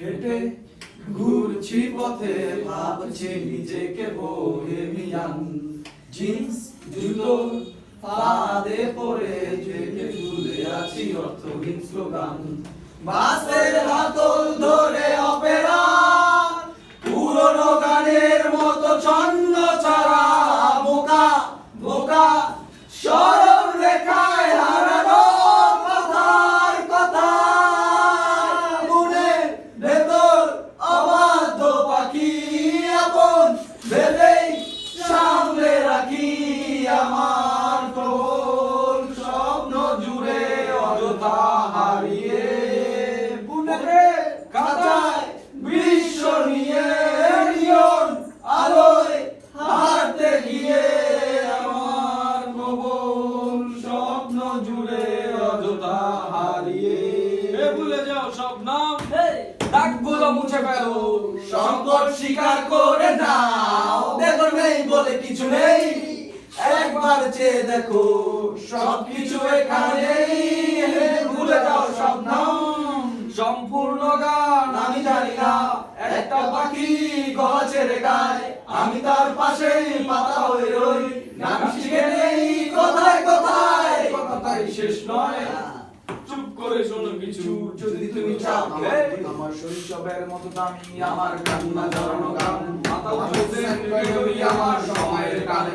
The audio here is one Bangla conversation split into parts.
হেঁটে ঘুরছি পথে, ভাবছি নিজেকে জিন্স, জুতো ফাঁদে পড়ে জেগে ঝুলে আছি অর্থহীন স্লোগান। বাসের হাতল ধরে অপেরা, পুরনো গানের মতো ছন্দ স্বপ্ন অযথা হারিয়ে। এ ভুলে যাও সব নাম। দাগগুলো মুছে ফেলো। সংকট স্বীকার করে নাও দেখো নেই বলে কিছু নেই। একবার চেয়ে দেখো সবকিছু এখানেই। ভুলে যাও সব নাম। সম্পূর্ণ গান আমি জানি না। একটা পাখি গলা ছেড়ে গায়। আমি তার পাশে পাতা হয়ে রই নাম শিখে নেই কোথায় কোথায় কথাটাই শেষ নয়। চুপ করে শোনো কিছু। যদি তুমি চাও আমার শরীর সবের মতো দামি আমার কান্না জড়ানো গান মাথা উঠেছে আমার সময়ের গান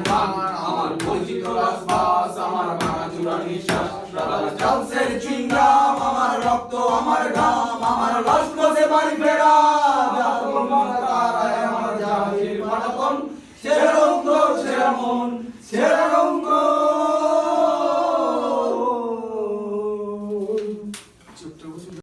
আমার পরিচিত আমার ভাঙা চূড়া নিঃশ্বাস রাবার চালসের চুইংগাম আমার রক্ত আমার ঘাম আমার বাড়ি ফেরা আমার পাঠাতন সেরা অন্তর সেরা মন সেরা